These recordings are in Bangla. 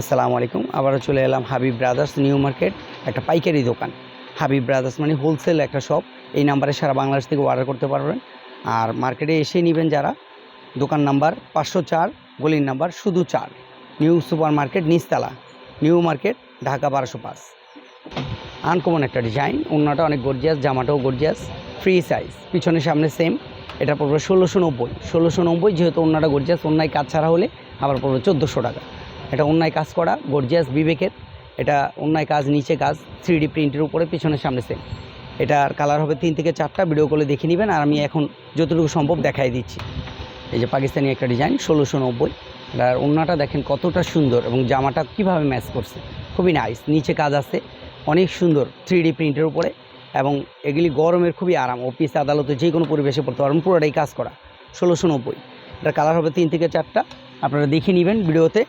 আসসালামু আলাইকুম। আবারও চলে এলাম হাবিব ব্রাদার্স নিউ মার্কেট, একটা পাইকারি দোকান। হাবিব ব্রাদার্স মানে হোলসেল একটা শপ এই নাম্বারে সারা বাংলাদেশ থেকে অর্ডার করতে পারবেন। আর মার্কেটে এসে নেবেন যারা। দোকান নাম্বার পাঁচশো চার, গলির নাম্বার শুধু চার। নিউ সুপার মার্কেট নিচতলা। নিউ মার্কেট ঢাকা বারোশো পাঁচ। আনকমন একটা ডিজাইন অন্যটা অনেক গর্জিয়াস জামাটাও গর্জিয়াস ফ্রি সাইজ পিছনে সামনে সেম এটা পড়বে ষোলোশো নব্বই। ষোলোশো নব্বই যেহেতু অন্যটা গর্জিয়াস অন্যায় কাজ ছাড়া হলে আবার পড়বে চোদ্দোশো টাকা। এটা অন্যায় কাজ করা গর্জিয়াস বিবেকের। এটা অন্যায় কাজ, নিচে কাজ থ্রি ডি প্রিন্টের উপরে, পিছনে সামনে সেম এটার কালার হবে তিন থেকে চারটা ভিডিও কলে দেখে নেবেন, আর আমি এখন যতটুকু সম্ভব দেখাই দিচ্ছি। এই যে পাকিস্তানি একটা ডিজাইন ষোলোশো নব্বই। এটার ওড়নাটা দেখেন কতটা সুন্দর, এবং জামাটা কীভাবে ম্যাচ করছে। খুবই নাইস নিচে কাজ আছে, অনেক সুন্দর থ্রি ডি প্রিন্টের উপরে, এবং এগুলি গরমের খুবই আরাম। অফিস আদালতে যে কোনো পরিবেশে পড়তে পারবেন, পুরোটাই কাজ করা, ষোলোশো নব্বই। এটার কালার হবে তিন থেকে চারটা। আপনারা দেখে নেবেন ভিডিওতে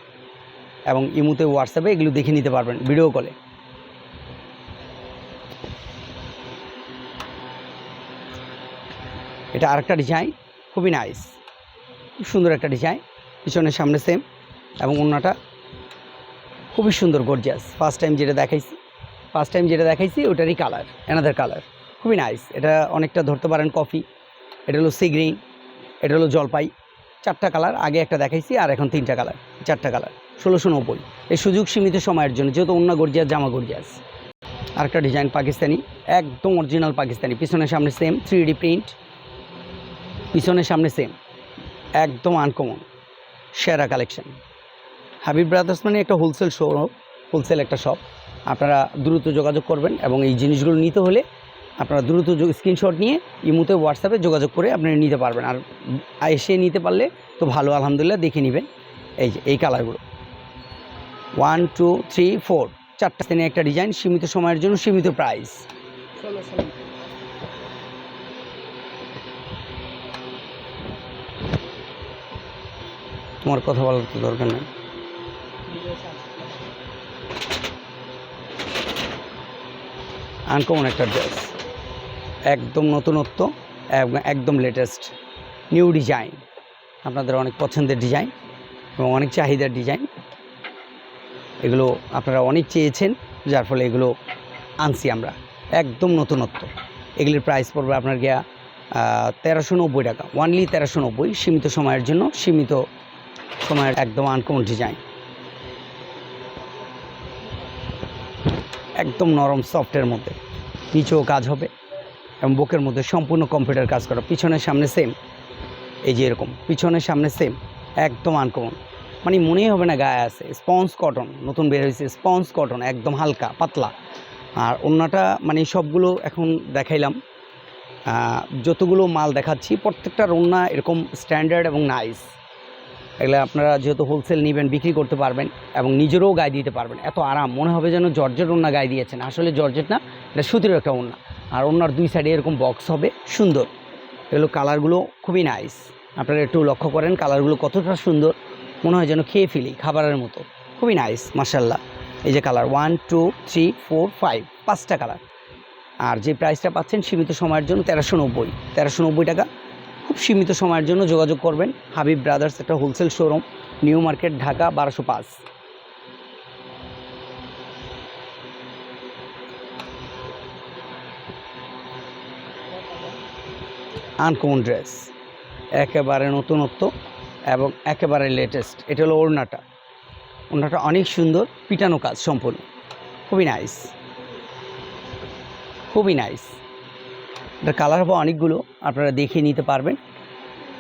এবং ইমুতে, হোয়াটসঅ্যাপে এগুলো দেখে নিতে পারবেন, ভিডিও কলে। এটা আরেকটা ডিজাইন, খুবই নাইস। খুব সুন্দর একটা ডিজাইন, পিছনের সামনে সেম এবং অন্যটা খুবই সুন্দর, গর্জিয়াস। ফার্স্ট টাইম যেটা দেখাইছি ফার্স্ট টাইম যেটা দেখাইছি, ওটারই কালার অ্যানাদার কালার। খুবই নাইস, এটা অনেকটা ধরতে পারেন কফি, এটা হলো সি গ্রিন এটা হলো জলপাই। চারটা কালার, আগে একটা দেখাইছি, আর এখন তিনটা কালার, চারটা কালার। ষোলোশো নব্বই। এই সুযোগ সীমিত সময়ের জন্য, যেহেতু অন্য গর্জিয়াস জামা গর্জিয়াস। আরেকটা ডিজাইন পাকিস্তানি, একদম অরিজিনাল পাকিস্তানি। পিছনের সামনে সেম থ্রি ডি প্রিন্ট পিছনের সামনে সেম একদম আনকমন সেরা কালেকশন হাবিব ব্রাদার্স মানে একটা হোলসেল শো হোলসেল একটা শপ আপনারা দ্রুত যোগাযোগ করবেন এবং এই জিনিসগুলো নিতে হলে আপনারা দ্রুত স্ক্রিনশট নিয়ে ইমুতে হোয়াটসঅ্যাপে যোগাযোগ করে আপনারা নিতে পারবেন। আর এসে নিতে পারলে তো ভালো, আলহামদুলিল্লাহ, দেখে নেবেন। এই যে, এই কালারগুলো ওয়ান, টু, থ্রি, ফোর। চারটা শ্রেণি, একটা ডিজাইন, সীমিত সময়ের জন্য সীমিত প্রাইস। তোমার কথা বলার তো দরকার নেই। আনকমন একটা ড্রেস একদম নতুনত্ব একদম লেটেস্ট নিউ ডিজাইন আপনাদের অনেক পছন্দের ডিজাইন এবং অনেক চাহিদার ডিজাইন এগুলো আপনারা অনেক চেয়েছেন, যার ফলে এগুলো আনছি আমরা। একদম নতুনত্ব। এগুলির প্রাইস পড়বে আপনার গিয়া তেরোশো নব্বই টাকা। ওয়ানলি তেরোশো নব্বই, সীমিত সময়ের জন্য, সীমিত সময়ের একদম আনকমন ডিজাইন একদম নরম সফটের মধ্যে। নিচেও কাজ হবে এবং বুকের মধ্যে সম্পূর্ণ কম্পিউটার কাজ করা। পিছনের সামনে সেম এই যে এরকম, পিছনের সামনে সেম একদম আনকমন মানে মনেই হবে না গায়ে আছে। স্পঞ্জ কটন, নতুন বের হয়েছে, স্পঞ্জ কটন, একদম হালকা, পাতলা। আর অন্যটা মানে সবগুলো এখন দেখাইলাম। যতগুলো মাল দেখাচ্ছি, প্রত্যেকটা ওন্না এরকম স্ট্যান্ডার্ড এবং নাইস এগুলো আপনারা যেহেতু হোলসেল নেবেন, বিক্রি করতে পারবেন এবং নিজেরও গায়ে দিতে পারবেন। এত আরাম, মনে হবে যেন জর্জেট ওন্না গায়ে দিয়েছেন। আসলে জর্জেট না, এটা সুতির একটা ওন্না। আর ওনার দুই সাইডে এরকম বক্স হবে, সুন্দর। এগুলো কালারগুলো খুবই নাইস আপনারা একটু লক্ষ্য করেন কালারগুলো কতটা সুন্দর। মনে হয় যেন খেয়ে ফেলি খাবারের মতো। খুবই নাইস মার্শাল্লাহ এই যে colour one two three four five পাঁচটা কালার আর যে প্রাইসটা পাচ্ছেন সীমিত সময়ের জন্য তেরোশো নব্বই। তেরোশো নব্বই টাকা। খুব সীমিত সময়ের জন্য যোগাযোগ করবেন হাবিব ব্রাদার্স একটা wholesale showroom new market, Dhaka, বারোশো পাঁচ। আনকমন ড্রেস একেবারে নতুনত্ব। এবং একেবারে লেটেস্ট এটা হলো ওড়নাটা। ওড়নাটা অনেক সুন্দর, পিটানো কাজ সম্পূর্ণ। খুবই নাইস খুবই নাইস এটা কালার হবে অনেকগুলো, আপনারা দেখে নিতে পারবেন।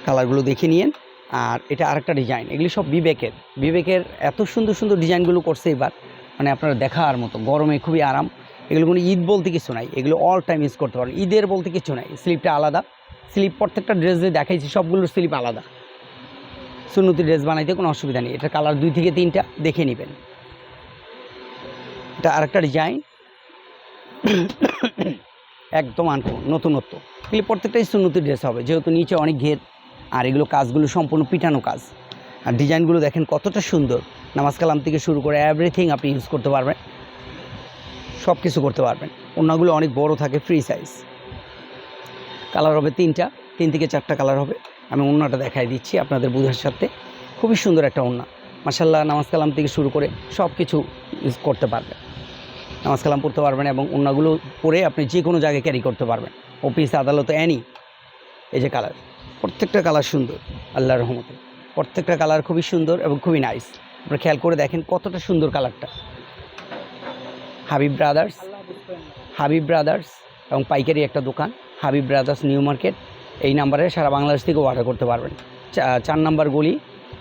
কালারগুলো দেখে নিয়েন। আর এটা আরেকটা ডিজাইন এগুলি সব বিবেকের। বিবেকের এত সুন্দর সুন্দর ডিজাইনগুলো করছে এবার। মানে আপনারা দেখার মতো, গরমে খুবই আরাম। এগুলো কোনো ঈদ বলতে কিছু নাই। এগুলো অল টাইম ইউজ করতে পারেন ঈদের বলতে কিছু নাই। স্লিপটা আলাদা। স্লিপ প্রত্যেকটা ড্রেস দেখাইছি, সবগুলোর স্লিপ আলাদা। সুন্নতি ড্রেস বানাইতে কোনো অসুবিধা নেই। এটা কালার দুই থেকে তিনটা, দেখে নেবেন। এটা আরেকটা ডিজাইন। একদম আনকমন নতুনত্ব। এগুলি প্রত্যেকটাই সুন্নতি ড্রেস হবে। যেহেতু নিচে অনেক ঘের, আর এগুলো কাজগুলো সম্পূর্ণ পিটানো কাজ। আর ডিজাইনগুলো দেখেন কতটা সুন্দর। নামাজ কালাম থেকে শুরু করে এভরিথিং আপনি ইউজ করতে পারবেন। সব কিছু করতে পারবেন। অন্যগুলো অনেক বড় থাকে ফ্রি সাইজ কালার হবে তিনটা, তিন থেকে চারটা কালার হবে। আমি অন্যটা দেখাই দিচ্ছি, আপনাদের বোঝার সাথে। খুবই সুন্দর একটা ওড়না মাসাল্লাহ নামাজ কালাম থেকে শুরু করে সব কিছু ইউজ করতে পারবেন। নামাজ কালাম পড়তে পারবেন এবং অন্যগুলো পরে আপনি যে কোনো জায়গায় ক্যারি করতে পারবেন। অফিস আদালত অ্যানি এই যে কালার প্রত্যেকটা কালার সুন্দর আল্লাহ রহমতে। প্রত্যেকটা কালার খুবই সুন্দর এবং খুবই নাইস আপনারা খেয়াল করে দেখেন কতটা সুন্দর কালারটা হাবিব ব্রাদার্স হাবিব ব্রাদার্স এবং পাইকারি একটা দোকান, হাবিব ব্রাদার্স নিউ মার্কেট। এই নাম্বারে সারা বাংলাদেশ থেকে অর্ডার করতে পারবেন। চার নাম্বার গলি,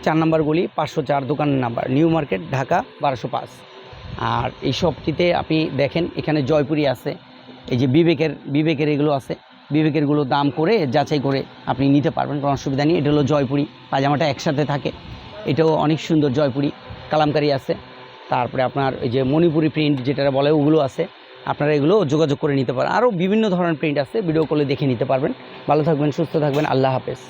চার নাম্বার গলি, পাঁচশো চার দোকানের নাম্বার, নিউ মার্কেট, ঢাকা, বারোশো পাঁচ। আর এই শপটিতে আপনি দেখেন, এখানে জয়পুরি আছে, এই যে বিবেকের বিবেকের এগুলো আছে। বিবেকেরগুলো দাম করে, যাচাই করে আপনি নিতে পারবেন, কোনো অসুবিধা নেই। এটা হলো জয়পুরি পাজামাটা একসাথে থাকে। এটাও অনেক সুন্দর জয়পুরি, কালামকারি আছে। তারপরে আপনার এই যে মণিপুরি প্রিন্ট যেটা বলে, ওগুলো আছে। আপনারা এগুলো যোগাযোগ করে নিতে পারেন। আরও বিভিন্ন ধরনের প্রিন্ট আছে ভিডিও কলে দেখে নিতে পারবেন। ভালো থাকবেন, সুস্থ থাকবেন, আল্লাহ হাফেজ।